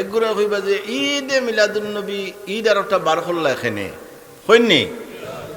একগুলো কইবা যে ঈদে মিলাদুল নবী, ঈদ আর একটা বার করলা এখানে। হইনি?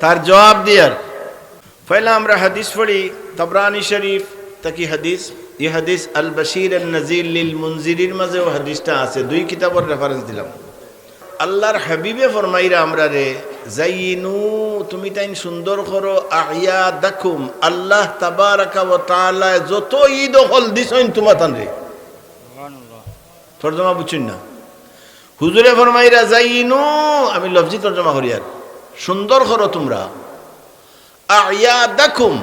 তার জবাব দিয়ার পয়লা আমরা হাদিস পড়ি, তবরানি শরীফ তাকি হাদিস? এই হাদিস, আল বশির আল নজির লিল মুনজিরির মাঝেও হাদিসটা আছে। দুই কিতাবের রেফারেন্স দিলাম। আল্লাহর হাবিবে ফরমাইরা আমরা রে, জাইনু, তুমি তাইন সুন্দর করো আহিয়া দেখুম আল্লাহ তাবারাকা ওয়া তাআলা, যত ঈদ হল দিছইন তোমা তান রে। তর্জমা বুঝছেন না? হুজুরে ফরমাইরা, যাইনু আমি লফজি তর্জমা করি আর। সুন্দর করো তোমরা। আয়া দেখুম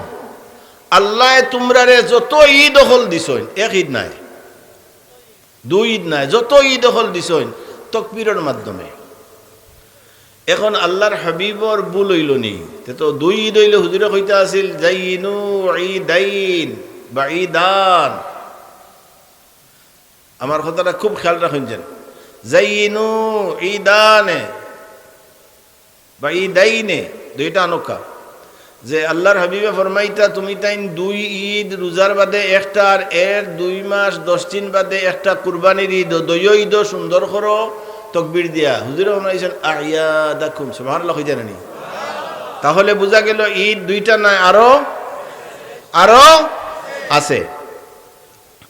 আল্লাহ তোমরা রে যত ঈদ হল দিছইন এক ঈদ নাই, দুই ঈদ নাই, যত ঈদ হল দিছইন তকবীরের মাধ্যমে। এখন আল্লাহর হাবিবর বুল হইল নি। তো দুই ঈদ হইলে হুজুরে কইতা আছিল, যাইনু ঈদাইন বা ঈদান আমার কথাটা খুব খেয়াল রাখুন যেন। জাইনু ঈদানে, বা ঈদাইনে, দুইটা আনকা যে আল্লাহর হাবিবে ফরমাইতা, তুমি তাইন দুই ঈদ রোজার বাদে একটা আর এর দুই মাস, দশ দিন বাদে একটা কুরবানির ঈদ দই ঈদ, সুন্দর করো, তকবির দিয়া। হুজুরে ফরমাইছেন আইয়া দেখুন সুবহান আল্লাহ জানেনি তাহলে বোঝা গেল, ঈদ দুইটা নাই, আরও আরও আছে।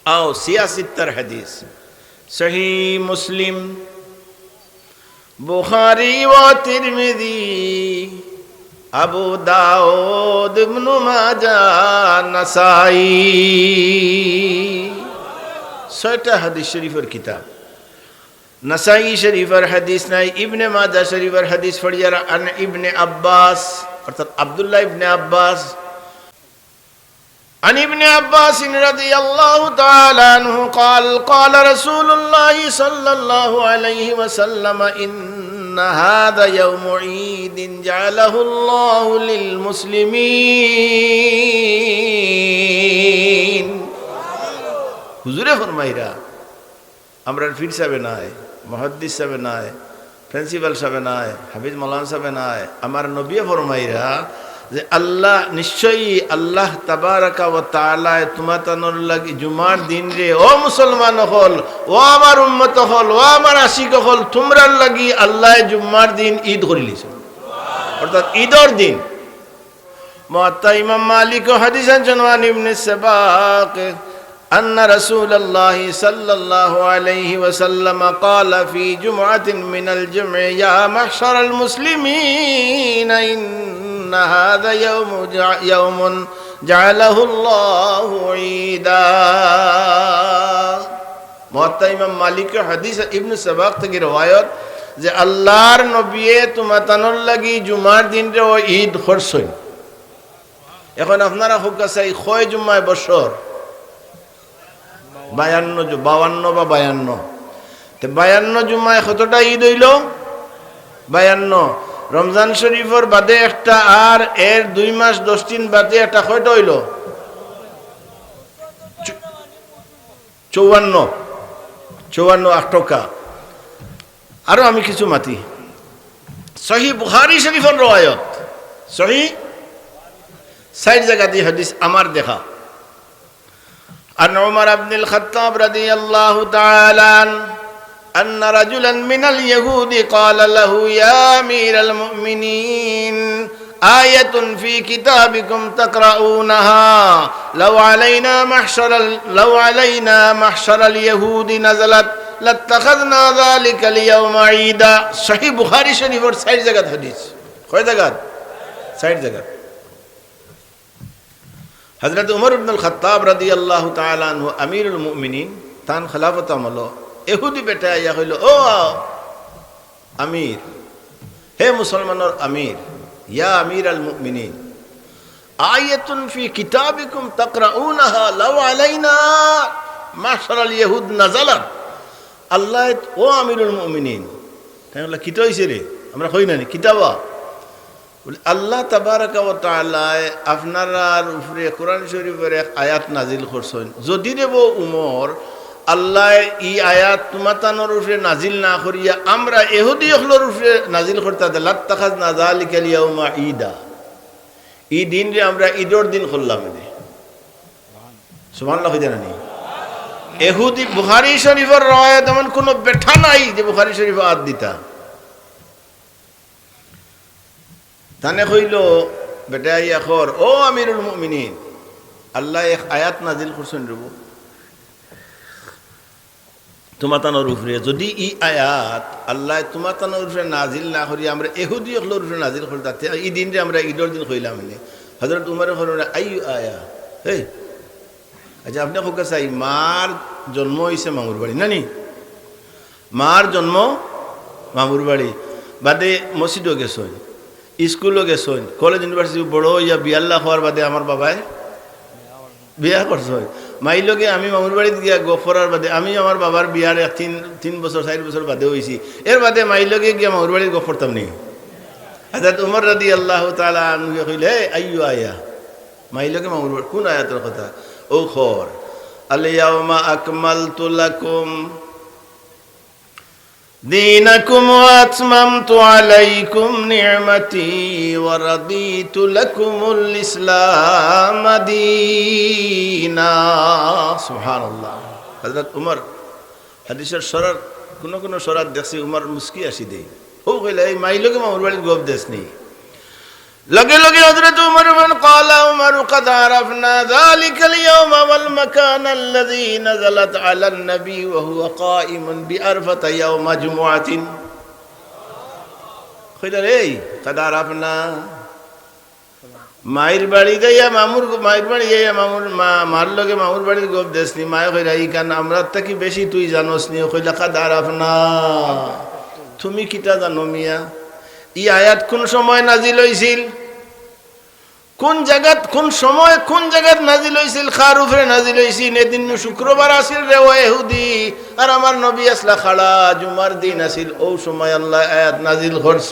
আও সিয়াসিত্তার হাদিস সহি মুসলিম বুখারি ও তিরমিজি আবু দাউদ ইবনু মাজাহ নাসাই ছয়টা হাদিস শরীফের কিতাব নাসাই শরীফের হাদিস নাই ইবনে মাজাহ শরীফের হাদিস ফড়িয়ার আন ইবনে আব্বাস অর্থাৎ আব্দুল্লাহ ইবনে আব্বাস عن ابن عباس رضي الله تعالى عنه قال قال رسول الله صلى الله عليه وسلم إن هذا يوم عيد جعله الله للمسلمين হুজুরে ফরমাইরা আমরা ফির সাহেবে নাই মহাদ্দিস সাহেবে নাই প্রিন্সিপাল সাহেবে নাই হাফিজ মৌলান সাহেবে নাই আমার নবিয়ে ফরমাইরা যে আল্লাহ নিশ্চয়ই আল্লাহ তাবারাকা ও তালায় তোমাতানোর লাগি জুমার দিন রে ও মুসলমান হল ও আমার উম্মত হল ও আমার আশিক হল তোমরার লাগি আল্লাহ জুম্মার দিন ঈদ করিলিছ অর্থাৎ ঈদর দিন মুআত্তা ইমাম মালিক ও হাদিস আনছেন ওয়ান ইবনে সাবাক أن رسول الله صلى الله عليه وسلم قال في جمعة من الجمع يا محشر المسلمين إن إن هذا يوم جع- يوم جعله الله عيدا মহাত্মা ইমাম মালিক হাদিস ইবনু সাবাক থেকে রওয়ায়ত যে আল্লাহর নবিয়ে তোমাতানোর লাগি জুমার দিন রে ও ঈদ করছই এখন আপনারা হোক আছে ছয় জুমায় বছর বায়ান্ন জু- বাউান্ন বা বায়ান্ন তে বায়ান্ন জুমায় কতটা ঈদ হইল বায়ান্ন রমজান শরীফর বাদে একটা আর, এর দুই মাস, দশ দিন বাদে একটা কয়টা হইল? চৌয়ান্ন। চৌয়ান্ন, আট টকা আরও আমি কিছু মাতি। সহি বুহারি শরীফর রায়ত সহি? সাইড জায়গা দিয়ে হাদিস আমার দেখা। আর নমার আব্দুল রাদি আল্লাহ তালান أن رجلا من اليهود قال له يا أمير المؤمنين آية في كتابكم تقرؤونها لو علينا محشر لو علينا محشر اليهود نزلت لاتخذنا ذلك اليوم عيدا صحيح بخاري شريف اور سائر جگہ حدیث کوئی جگہ سائر جگہ حضرت عمر بن الخطاب رضی اللہ تعالی عنہ امیر المؤمنین تان خلافت عملو এহুদি বেটা ইয়া হইল, ও, আমির, হে মুসলমানের আমির, ইয়া আমির আল মুমিনিন, আয়াতুন ফি কিতাবিকুম তাকরাউনাহা, লাউ আলাইনা মাশারাল ইহুদ নাজালাত আল্লাহ, ও আমিরুল মুমিনিন তাই বলে কিতা হইছে রে? আমরা কই না কিতাবা বলে, আল্লাহ তাবারাকা ও তাআলায় আপনার উপরে কোরআন শরীফের এক আয়াত নাজিল করছেন। যদি দেব উমর আল্লাহ ই আয়াত তুমাতানোর উপরে নাজিল না করিয়া আমরা এহুদি অখলোর উপরে নাজিল করতে লাত্তাখাজ না জালিকাল ইয়াউমা ঈদা। ই দিন রে আমরা ঈদর দিন করলাম এনে। সুবহানাল্লাহ হইতে না নি এহুদি বুহারি শরীফের রয় তেমন কোনো বেঠা নাই যে বুহারি শরীফ আদ দিতা। তানে কইল বেটা ইয়াখর ও আমিরুল মুমিনিন, আল্লাহ এক আয়াত নাজিল করছেন রব তোমাতানোর উপরে যদি ই আয়াত আল্লাহ তোমাতানোর উপরে নাজিল না করি আমরা এহুদি অকলোর উপরে নাজিল করি তাতে এই দিনরে আমরা ঈদর দিন কইলাম এনে হজরত উমার আই আয়া? এই আচ্ছা আপনি হোক চাই মার জন্ম হয়েছে মামুর বাড়ি নানি মার জন্ম মামুর বাড়ি বাদে মসজিদও গেছই স্কুলও গেছই কলেজ ইউনিভার্সিটি বড় ইয়া বিয়াল্লা হওয়ার বাদে আমার বাবাই বিয়া করছই মাই লগে আমি মামুর বাড়িতে গিয়া গফরার বাদে, আমি আমার বাবার বিয়ার তিন তিন বছর চার বছর বাদে হয়েছি এর বাদে মাই লগে গিয়া মামুর বাড়িতে গফরতাম নি হাজার উমর রাদি আল্লাহ তালা কইলে আইয়ো আয়া? মাই লগে মামুর বাড়ি কোন আয়াতের কথা? ও খর আলিয়া আকমাল লাকুম دينكم وأتممت عليكم نعمتي ورضيت لكم الإسلام دينا سبحان الله حضرت عمر হাদিসের সরার কোনো কোনো সরার দেখছি উমার মুস্কি আসি দেই ও কইলে এই মাইলকে মামুর বাড়ির গোপ দেশ নেই লগে লগে হযরত উমর বলেন قال عمر قد عرفنا ذلك اليوم والمكان الذي نزلت على النبي وهو قائم بعرفة يوم جمعة কইলা রে قد عرفنا মায়ের বাড়ি যাইয়া মামুর মায়ের বাড়ি যাইয়া মামুর মা মার লগে মামুর বাড়ির গোপ দেশনি মায়ে কইরা ই কান আমরা থাকি বেশি তুই জানোস নি কইলা قد عرفنا তুমি কিটা জানো মিয়া ই আয়াত কোন সময় নাজিল হইছিল? কোন জায়গাত, কোন সময় কোন জায়গাত নাজিল হইছিল? খার উপরে নাজিল হইছিল। এদিন শুক্রবার আসিল রে ও এহুদি আর আমার নবী আসলা খাড়া জুমার দিন আসিল। ও সময় আল্লাহ আয়াত নাজিল করছ।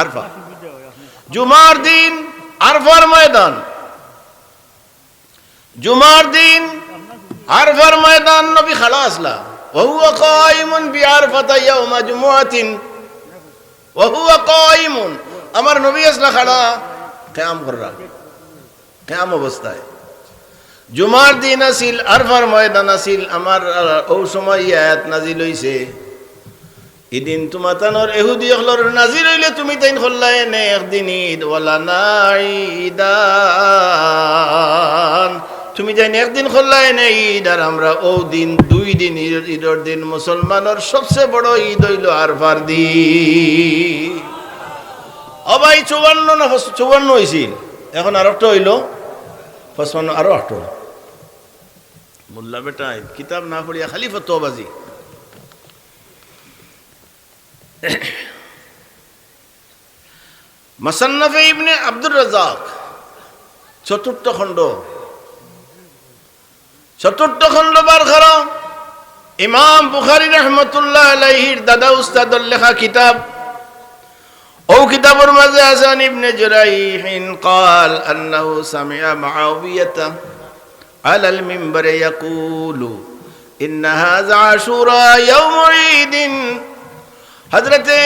আরফা। জুমার দিন, আরফার ময়দান। জুমার দিন, আরফার ময়দান নবী খাড়া আসলা। وهو قائم بعرفة يوم جمعة وهو قائم আমার নবী আসলা খাড়া কেয়াম কররা কেয়াম অবস্থায় জুমার দিন আসিল আরফার ময়দান আসিল আমার ও সময় আয়াত নাজিল হইছে এদিন তোমার তানোর এহুদি হলর নাজিল হইলে তুমি তাইন হল্লাই নে একদিন ঈদ ওয়ালা নাইদান তুমি জানি একদিন খোল্লাই নে ঈদ, আর আমরা ও দিন, দুই দিন ঈদ, ঈদর দিন মুসলমানের সবচেয়ে বড় ঈদ হইল আরফার দিন। অবাই চৌবান্ন না চৌবান্ন হয়েছিল এখন আর একটা হইল, পঁচপান্ন, আরও আট মোল্লা বেটা, কিতাব না পড়িয়া খালি ফতোবাজি মাসান্নাফে ইবনে আব্দুর রাজাক চতুর্থ খণ্ড। চতুর্থ খণ্ড বার খারা ইমাম বুখারি রহমতুল্লাহ আলাইহির দাদা উস্তাদর লেখা কিতাব ও কিতাবের মাঝে আছেন ইবনে জুরাইহিন قال انه سمع معاويه على المنبر يقول ان هذا عاشوراء يوم عيد حضرته